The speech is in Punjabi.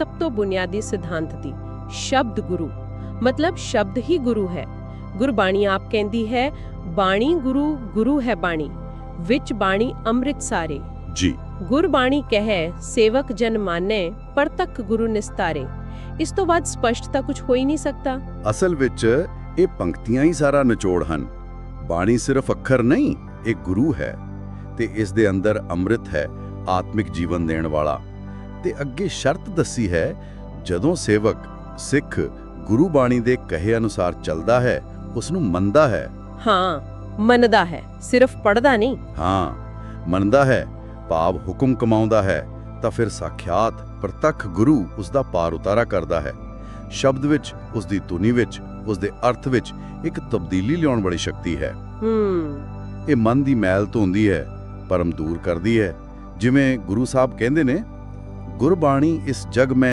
ਸਭ ਤੋਂ ਬੁਨਿਆਦੀ ਸਿਧਾਂਤ ਦੀ। ਸ਼ਬਦ ਗੁਰੂ। ਮਤਲਬ ਸ਼ਬਦ ਹੀ ਗੁਰੂ ਹੈ। ਗੁਰਬਾਣੀ ਆਪ ਕਹਿੰਦੀ ਹੈ ਬਾਣੀ ਗੁਰੂ ਗੁਰੂ ਹੈ ਬਾਣੀ। ਵਿੱਚ ਬਾਣੀ ਅੰਮ੍ਰਿਤ ਸਾਰੇ। ਜੀ। ਗੁਰਬਾਣੀ ਕਹੈ ਸੇਵਕ ਜਨ ਮਾਨੈ ਪਰਤਕ ਗੁਰੂ ਨਿਸਤਾਰੇ। ਇਸ ਤੋਂ ਬਾਅਦ ਸਪਸ਼ਟਤਾ ਕੁਝ ਹੋ ਹੀ ਨਹੀਂ ਸਕਦਾ। ਅਸਲ ਵਿੱਚ ਇਹ ਪੰਕਤੀਆਂ ਹੀ ਸਾਰਾ ਨਿਚੋੜ ਹਨ। ਬਾਣੀ ਸਿਰਫ ਅੱਖਰ ਨਹੀਂ ਇਹ ਗੁਰੂ ਹੈ। ਤੇ ਇਸ ਦੇ ਅੰਦਰ ਅੰਮ੍ਰਿਤ ਹੈ ਆਤਮਿਕ ਜੀਵਨ ਦੇਣ ਵਾਲਾ। ਤੇ ਅੱਗੇ ਸ਼ਰਤ ਦੱਸੀ ਹੈ ਜਦੋਂ ਸੇਵਕ ਸਿੱਖ ਗੁਰੂ ਬਾਣੀ ਦੇ ਕਹੇ ਅਨੁਸਾਰ ਚੱਲਦਾ ਹੈ ਉਸ ਨੂੰ ਮੰਨਦਾ ਹੈ। ਹਾਂ ਮੰਨਦਾ ਹੈ ਸਿਰਫ ਪੜਦਾ ਨਹੀਂ। ਹਾਂ ਮੰਨਦਾ ਹੈ ਭਾਵ ਹੁਕਮ ਕਮਾਉਂਦਾ ਹੈ ਤਾਂ ਫਿਰ ਸਾਖਿਆਤ ਪ੍ਰਤੱਖ ਗੁਰੂ ਉਸ ਦਾ ਪਾਰ ਉਤਾਰਾ ਕਰਦਾ ਹੈ। ਸ਼ਬਦ ਵਿੱਚ ਉਸ ਦੀ ਧੁਨੀ ਵਿੱਚ ਉਸ ਦੇ ਅਰਥ ਵਿੱਚ ਇੱਕ ਤਬਦੀਲੀ ਲਿਆਉਣ ਵਾਲੀ ਸ਼ਕਤੀ ਹੈ। ਹੂੰ। ਇਹ ਮਨ ਦੀ ਮੈਲ ਧੋਂਦੀ ਹੈ ਪਰਮ ਦੂਰ ਕਰਦੀ ਹੈ ਜਿਵੇਂ ਗੁਰੂ ਸਾਹਿਬ ਕਹਿੰਦੇ ਨੇ ਗੁਰਬਾਣੀ ਇਸ ਜਗ ਮੈਂ